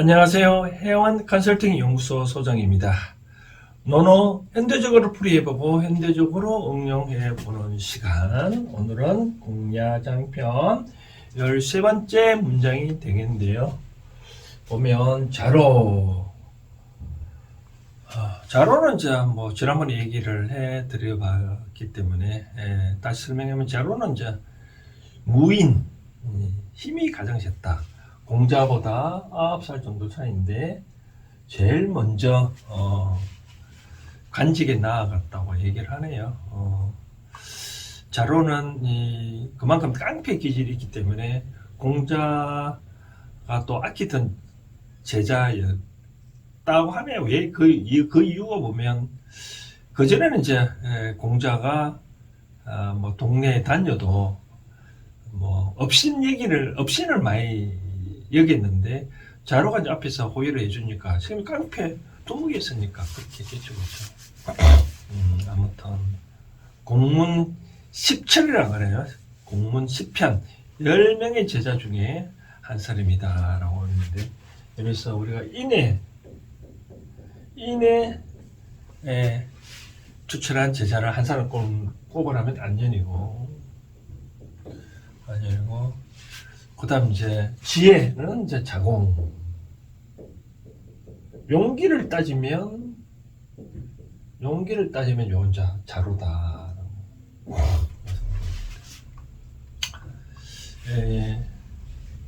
안녕하세요. 해원 컨설팅 연구소 소장입니다. 노노 현대적으로 풀이해보고 현대적으로 응용해보는 시간. 오늘은 공야장편 13번째 문장이 되겠는데요. 보면 자로 아, 자로는 이제 뭐 지난번에 얘기를 해드려봤기 때문에 예, 다시 설명하면 자로는 이제 무인 음, 힘이 가장 셌다. 공자보다 9살 정도 차이인데 제일 먼저 어, 간직에 나아갔다고 얘기를 하네요. 어, 자로는 이, 그만큼 깡패 기질이 있기 때문에 공자가 또 아끼던 제자였다고 하네요. 왜 그 그 이유가 보면 그 전에는 이제 에, 공자가 아, 뭐 동네에 다녀도 뭐 업신 얘기를 업신을 많이 여겼는데 자로가 이제 앞에서 호의를 해주니까 지금 깡패 두목이었으니까 그렇게 했겠죠 그렇죠. 음, 아무튼 공문 10철이라 그래요. 공문 10편 10명의 제자 중에 한 사람이다 라고 했는데 여기서 우리가 인해 인해에 추출한 제자를 한 사람 꼽- 꼽으라면 안전이고 안전이고 그다음 이제 지혜는 이제 자공 용기를 따지면 용기를 따지면 요 혼자 자루다. 에,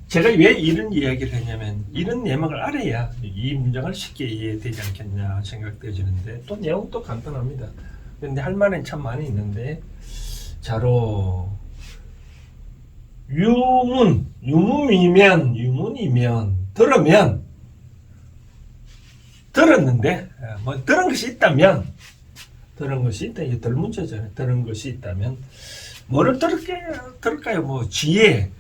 제가 왜 이런 이야기를 했냐면 이런 내막을 알아야 이 문장을 쉽게 이해되지 않겠냐 생각되지는데 또 내용도 간단합니다. 근데 할 말은 참 많이 있는데 자로 유문 유문이면 유문이면 들으면 들었는데 어, 뭐 들은 것이 있다면 들은 것이 있다 이게 덜 문제잖아요. 들은 것이 있다면 뭐를 들을까요? 들을까요? 뭐 지혜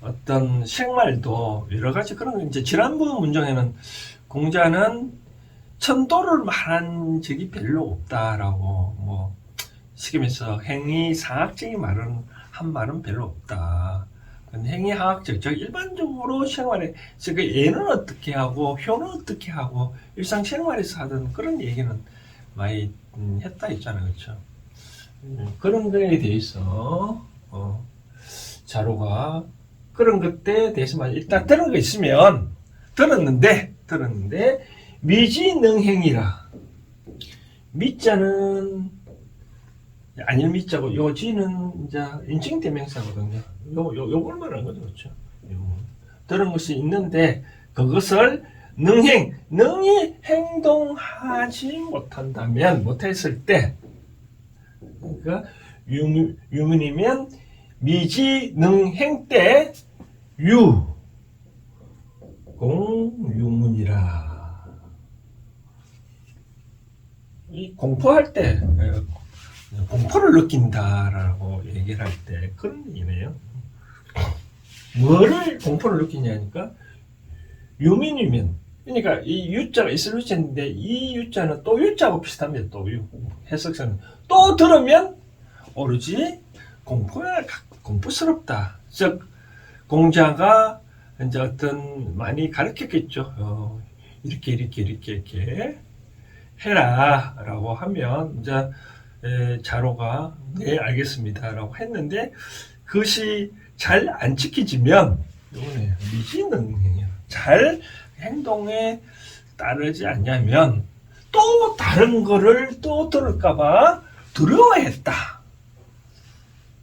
어떤 생활도 여러 가지 그런 거 이제 지난번 문장에는 공자는 천도를 말한 적이 별로 없다라고 뭐 시키면서 행위 상학적인 말은 한 말은 별로 없다. 근데 행위 하학적, 즉 일반적으로 생활에 그 예는 어떻게 하고 효는 어떻게 하고 일상생활에서 하던 그런 얘기는 많이 음, 했다 있잖아요, 그렇죠? 음, 그런 거에 대해서 어, 자료가 그런 것에 대해서만 일단 들은 거 있으면 들었는데 들었는데 미지능행이라 미자는 아닐 미자고 요 지는 이제 인칭 대명사거든요. 요, 요, 요걸 말하는 거죠. 그렇죠? 요. 그런 것이 있는데 그것을 능행, 능히 행동하지 못한다면, 못했을 때, 그러니까 유문, 유문이면 미지능행 때 유, 공유문이라. 이 공포할 때, 에, 공포를 느낀다라고 얘기를 할 때 그런 얘기네요. 뭐를 공포를 느끼냐니까 유민이면 그러니까 이 유자가 있을 유자인데 이 유자는 또 유자하고 비슷합니다. 또 유. 해석사는 또 들으면 오로지 공포야 공포스럽다. 즉 공자가 이제 어떤 많이 가르쳤겠죠. 어, 이렇게 이렇게 이렇게 이렇게 해라라고 하면 이제 에, 자로가 네 알겠습니다라고 했는데 그것이 잘 안 지켜지면 요거네 미지능이에요. 잘 행동에 따르지 않냐면 또 다른 거를 또 들을까봐 두려워했다.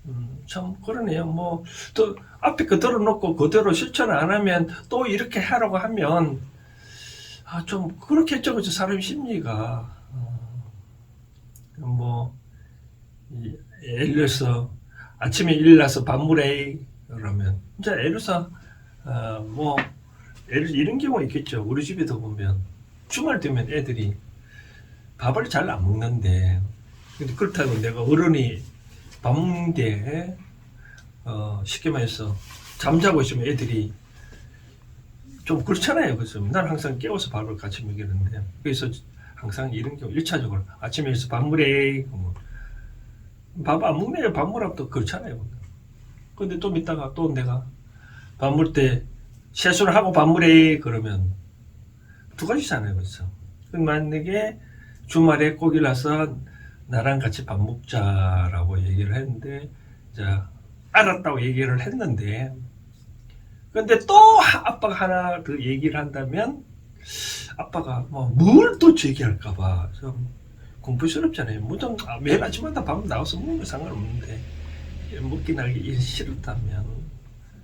음, 참 그러네요. 뭐 또 앞에 거 들어놓고 그대로 실천을 안 하면 또 이렇게 하라고 하면 아, 좀 그렇겠죠, 그죠? 사람 심리가 어, 뭐 이- 예를 들어서 아침에 일어나서 밥물에 그러면 이제 들어서 어, 뭐 들어 이런 경우가 있겠죠. 우리 집에도 보면 주말 되면 애들이 밥을 잘 안 먹는데 근데 그렇다고 내가 어른이 밥 먹는데 어, 쉽게 말해서 잠자고 있으면 애들이 좀 그렇잖아요. 그래서 난 항상 깨워서 밥을 같이 먹이는데 그래서 항상 이런 경우 일차적으로 아침에 일어나서 밥 물에 밥 안 먹네요. 밥 물어도 그렇잖아요. 근데 좀 이따가 또 내가 밥 물 때 세수를 하고 밥 물에 그러면 두 가지잖아요, 그렇죠? 그 만약에 주말에 꼭 일어나서 나랑 같이 밥 먹자라고 얘기를 했는데, 자, 알았다고 얘기를 했는데, 근데 또 하- 아빠가 하나 더 얘기를 한다면, 아빠가 뭐, 뭘 또 얘기할까봐 좀 공부스럽잖아요. 무슨, 아, 매일 아침마다 밥 나와서 먹으면 상관없는데, 먹기 나기 싫다면,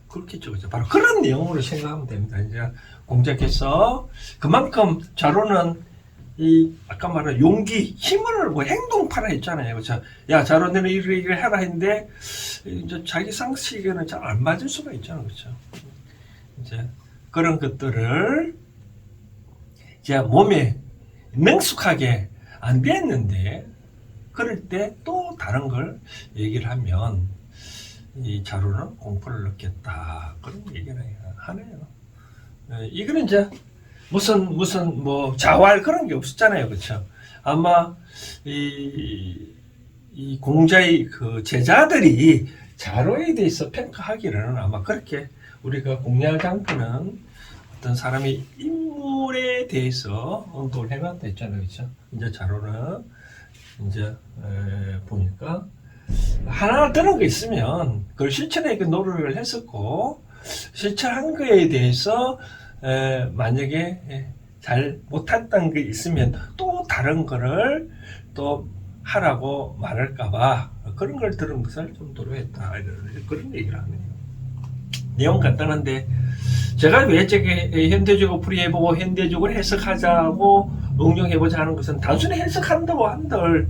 그렇겠죠. 바로 그런 내용으로 생각하면 됩니다. 이제 공작해서 그만큼 자로는 이 아까 말한 용기, 힘을 뭐 행동파라 했잖아요. 그렇죠? 야, 자로 너는 이를 이를 해라 했는데 이제 자기 상식에는 잘 안 맞을 수가 있잖아요. 그렇죠? 이제 그런 것들을 이제 몸에 능숙하게 안 됐는데 그럴 때 또 다른 걸 얘기를 하면 이 자루는 공포를 느꼈다 그런 얘기를 하네요. 에, 이거는 이제 무슨 무슨 뭐 자활 그런 게 없었잖아요, 그렇죠? 아마 이, 이 공자의 그 제자들이 자로에 대해서 평가하기로는 아마 그렇게 우리가 공략장터는 어떤 사람의 인 물에 대해서 언급을 해놨다 했잖아요, 그렇죠? 이제 자로는 이제 에, 보니까 하나 드는 거 있으면 그걸 실천에 그 노력을 했었고 실천한 거에 대해서 에, 만약에 에, 잘 못했던 게 있으면 또 다른 거를 또 하라고 말할까봐 그런 걸 들은 것을 좀 도로했다 그런 얘기를 하네요. 내용 간단한데 제가 왜 저게 현대적으로 풀이해보고 현대적으로 해석하자고 응용해보자 하는 것은 단순히 해석한다고 한들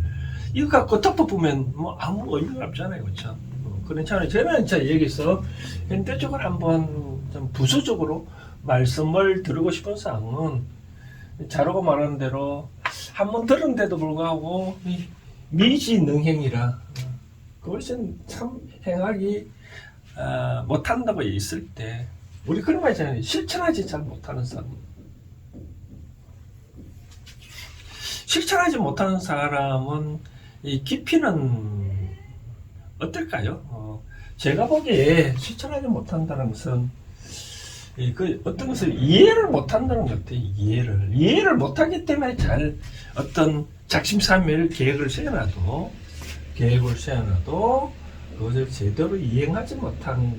이거 갖고 덮어보면 뭐 아무 의미가 없잖아요, 그렇죠? 어, 그런 차원에 저는 자 여기서 현대적으로 한번 좀 부수적으로 말씀을 드리고 싶은 사항은 자로가 말하는 대로 한 번 들은데도 불구하고 이 미지능행이라 그것은 참 행하기 아, 못한다고 있을 때 우리 그런 말 있잖아요 실천하지 잘 못하는 사람 실천하지 못하는 사람은 이 깊이는 어떨까요? 어, 제가 보기에 실천하지 못한다는 것은 이그 어떤 것을 이해를 못한다는 것 같아요. 이해를 이해를 못하기 때문에 잘 어떤 작심삼일 계획을 세워놔도 계획을 세워놔도 그것을 제대로 이행하지 못한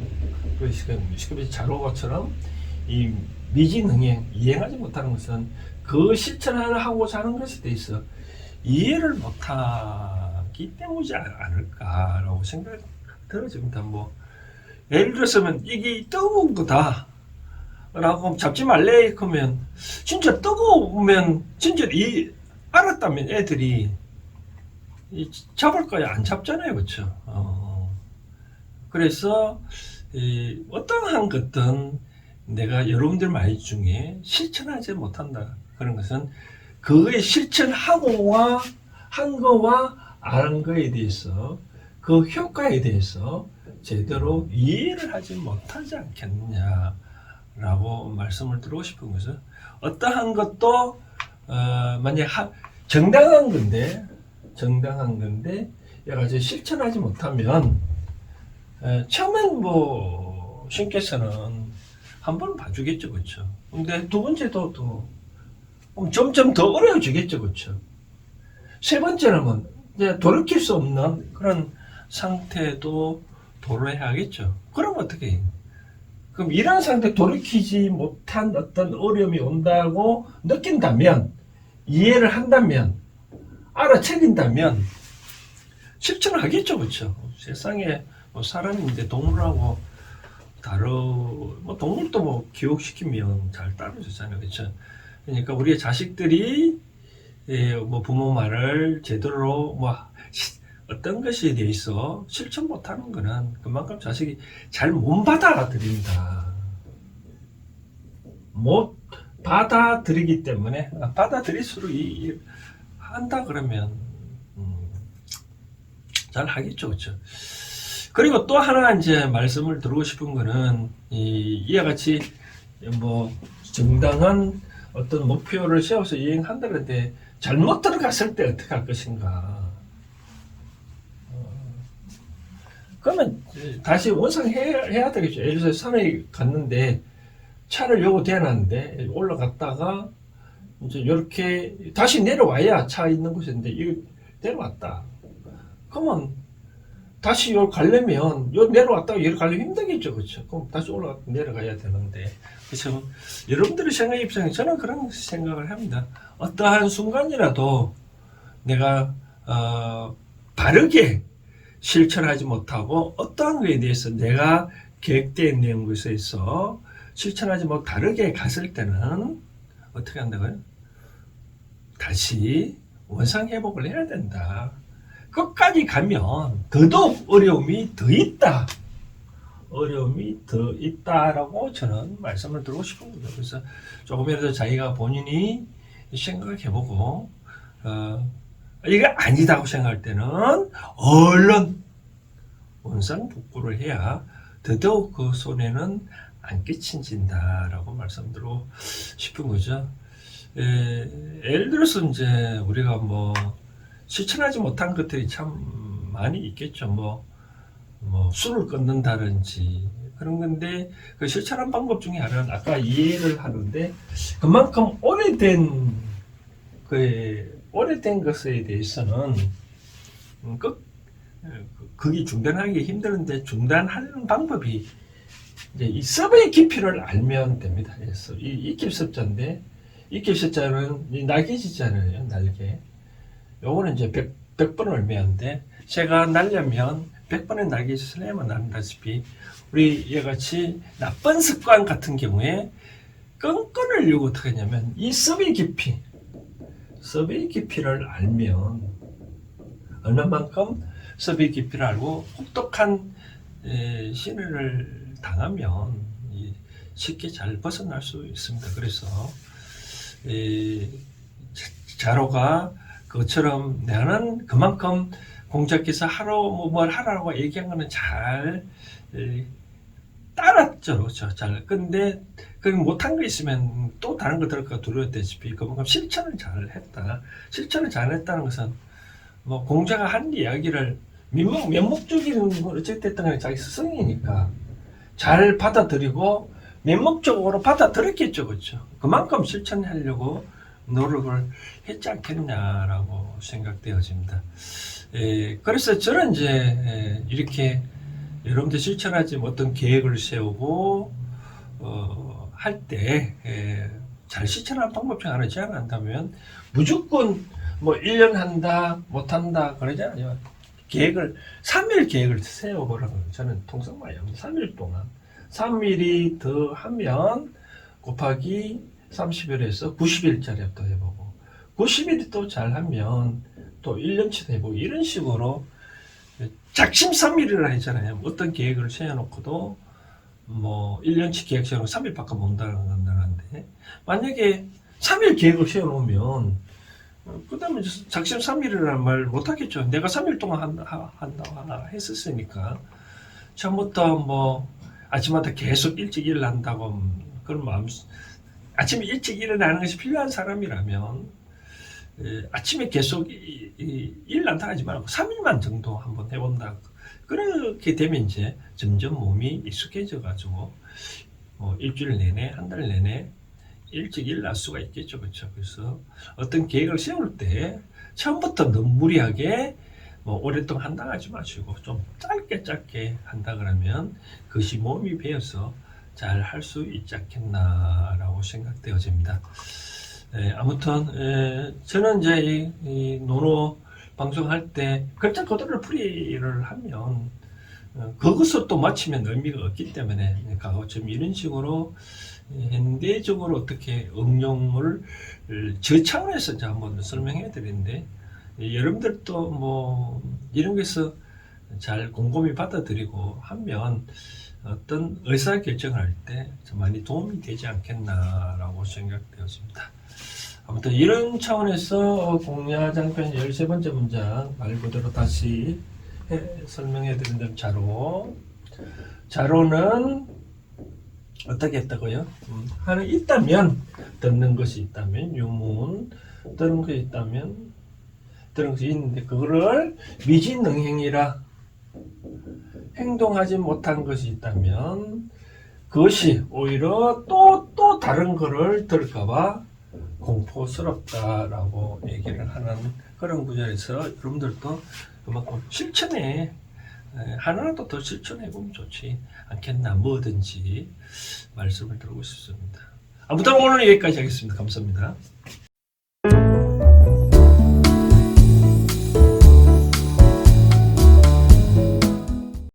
것이 쉽게 자로가처럼 이 미진응행 이행하지 못하는 것은 그 실천을 하고자 하는 것에 대해서 이해를 못하기 때문이지 않- 않을까라고 생각이 들어집니다. 뭐 예를 들어서면 이게 뜨거운 거다. 라고 잡지 말래. 그러면 진짜 뜨거우면 진짜 이 알았다면 애들이 이 잡을 거야. 안 잡잖아요. 그렇죠 어, 그래서 이 어떠한 것든 내가 여러분들 말 중에 실천하지 못한다. 그런 것은 그의 실천하고와 한 거와 안 거에 대해서 그 효과에 대해서 제대로 이해를 하지 못하지 않겠느냐 라고 말씀을 드리고 싶은 것은 어떠한 것도 어, 만약 하, 정당한 건데 정당한 건데 여러 가지 실천하지 못하면 에, 처음엔 뭐 신께서는 한 번 봐주겠죠 그렇죠? 근데 두 번째도 또 점점 더 어려워지겠죠 그렇죠? 세 번째는 이제 돌이킬 수 없는 그런 상태도 도래해야겠죠. 그럼 어떻게? 그럼 이런 상태 돌이키지 못한 어떤 어려움이 온다고 느낀다면 이해를 한다면 알아채긴다면 실천을 하겠죠 그렇죠? 세상에 뭐 사람인데 동물하고 다르 뭐 동물도 뭐 교육시키면 잘 따라주잖아요 그렇죠 그러니까 우리의 자식들이 예, 뭐 부모 말을 제대로 뭐 시- 어떤 것에 대해서 실천 못하는 거는 그만큼 자식이 잘 못 받아들인다. 못 받아들이기 때문에 아, 받아들일수록 이, 이- 한다 그러면 음, 잘 하겠죠, 그렇죠. 그리고 또 하나 이제 말씀을 드리고 싶은 거는 이, 이와 같이 뭐 정당한 어떤 목표를 세워서 이행한다 그랬는데 잘못 들어갔을 때 어떻게 할 것인가. 그러면 다시 원상해야 해야 되겠죠. 예를 들어서 산에 갔는데 차를 요거 대놨는데 올라갔다가 이제 이렇게 다시 내려와야 차 있는 곳인데 이거 내려왔다. 그러면 다시 요 가려면 요 내려왔다가 여기 가려면 힘들겠죠, 그렇죠? 그럼 다시 올라가 내려가야 되는데 그래서 여러분들의 생각 입장에 저는 그런 생각을 합니다. 어떠한 순간이라도 내가 어, 바르게 실천하지 못하고 어떠한 거에 대해서 내가 계획되어 있는 것에 있어 실천하지 못 다르게 갔을 때는 어떻게 한다고요? 다시 원상 회복을 해야 된다. 끝까지 가면 더더욱 어려움이 더 있다. 어려움이 더 있다라고 저는 말씀을 드리고 싶은 거죠. 그래서 조금이라도 자기가 본인이 생각을 해보고 어, 이게 아니다고 생각할 때는 얼른 원상 복구를 해야 더더욱 그 손해는 안 끼친진다라고 말씀드리고 싶은 거죠. 에, 예를 들어서 이제 우리가 뭐 실천하지 못한 것들이 참 많이 있겠죠. 뭐, 뭐 술을 끊는다든지 그런 건데 그 실천한 방법 중에 하나는 아까 이해를 하는데 그만큼 오래된 그 오래된 것에 대해서는 음, 그 그게 중단하기 힘드는데 중단하는 방법이 이제 이 섭의 깊이를 알면 됩니다. 그래서 이 익깁섭자인데 익깁섭자는 이 날개짓잖아요. 날개. 요거는 이제 100, 100번 얼마인데 제가 날려면 100번의 날개짓을 해야만 난다시피 우리 이같이 나쁜 습관 같은 경우에 끈끈을 어떻게 하냐면 이 섭의 깊이 섭의 깊이를 알면 얼마만큼 섭의 깊이를 알고 혹독한 에, 신뢰를 당하면 이, 쉽게 잘 벗어날 수 있습니다. 그래서 자로가 그것처럼 나는 그만큼 공작해서 하루 뭐뭘 하라고 얘기한 거는 잘 에, 따랐죠, 그렇죠. 잘. 근데 그 못한 거 있으면 또 다른 거 들을까 두려웠다시피 그만큼 실천을 잘 했다. 실천을 잘 했다는 것은 뭐 공자가 한 이야기를 면목, 면목적인 건 어쨌든 간에 자기 스승이니까 잘 받아들이고 면목적으로 받아들였겠죠, 그렇죠? 그만큼 실천하려고 노력을 했지 않겠냐라고 생각되어집니다. 에, 그래서 저는 이제 에, 이렇게 여러분들 실천하지 못한 계획을 세우고 어, 할때잘 실천하는 방법 중 하나 제안한다면 무조건 뭐 1년 한다 못한다 그러지 않아요. 계획을 3일 계획을 세워보라고 저는 통상 합니다. 3일 동안 3일이 더 하면 곱하기 30일에서 90일짜리 또 해보고 90일이 또 잘하면 또 1년치도 해보고 이런 식으로 작심삼일이라 했잖아요. 어떤 계획을 세워놓고도 뭐 1년치 계획 세우고 3일밖에 못 한다는데 만약에 3일 계획을 세워놓으면 그 다음에 작심삼일이라는 말 못하겠죠. 내가 3일 동안 한다고 했었으니까 처음부터 뭐 아침마다 계속 일찍 일어난다고 그런 마음 아침에 일찍 일어나는 것이 필요한 사람이라면 에, 아침에 계속 이- 이- 일난다 하지 말고 3일만 정도 한번 해본다. 그렇게 되면 이제 점점 몸이 익숙해져 가지고 뭐 일주일 내내 한 달 내내 일찍 일어날 수가 있겠죠, 그렇죠? 그래서 어떤 계획을 세울 때 처음부터 너무 무리하게 뭐 오랫동안 한다 하지 마시고 좀 짧게 짧게 한다 그러면 그것이 몸이 배어서 잘 할 수 있지 않겠나라고 생각되어집니다. 예, 아무튼 예, 저는 이제 이, 이 노노 방송할 때 글자 그대로 풀이를 하면 어, 그것을 또 맞추면 의미가 없기 때문에 그러니까 좀 이런 식으로 현대적으로 어떻게 응용을 저 차원에서 이제 한번 설명해 드리는데 예, 여러분들도 뭐 이런 것에서 잘 곰곰이 받아들이고 하면 어떤 의사 결정을 할 때 많이 도움이 되지 않겠나라고 생각되었습니다. 아무튼 이런 차원에서 공야장편 13번째 문장 말 그대로 다시 해- 설명해 드린다면 자로 자로는 어떻게 했다고요? 음, 하나 있다면 듣는 것이 있다면 유문 들은 것이 있다면 들은 것이 있는데 그거를 미진능행이라 행동하지 못한 것이 있다면 그것이 오히려 또 또 다른 거를 들을까봐 공포스럽다라고 얘기를 하는 그런 구절에서 여러분들도 그만큼 실천에 에, 하나라도 더 실천해 보면 좋지 않겠나 뭐든지 말씀을 드리고 싶습니다. 아무튼 오늘 여기까지 하겠습니다. 감사합니다.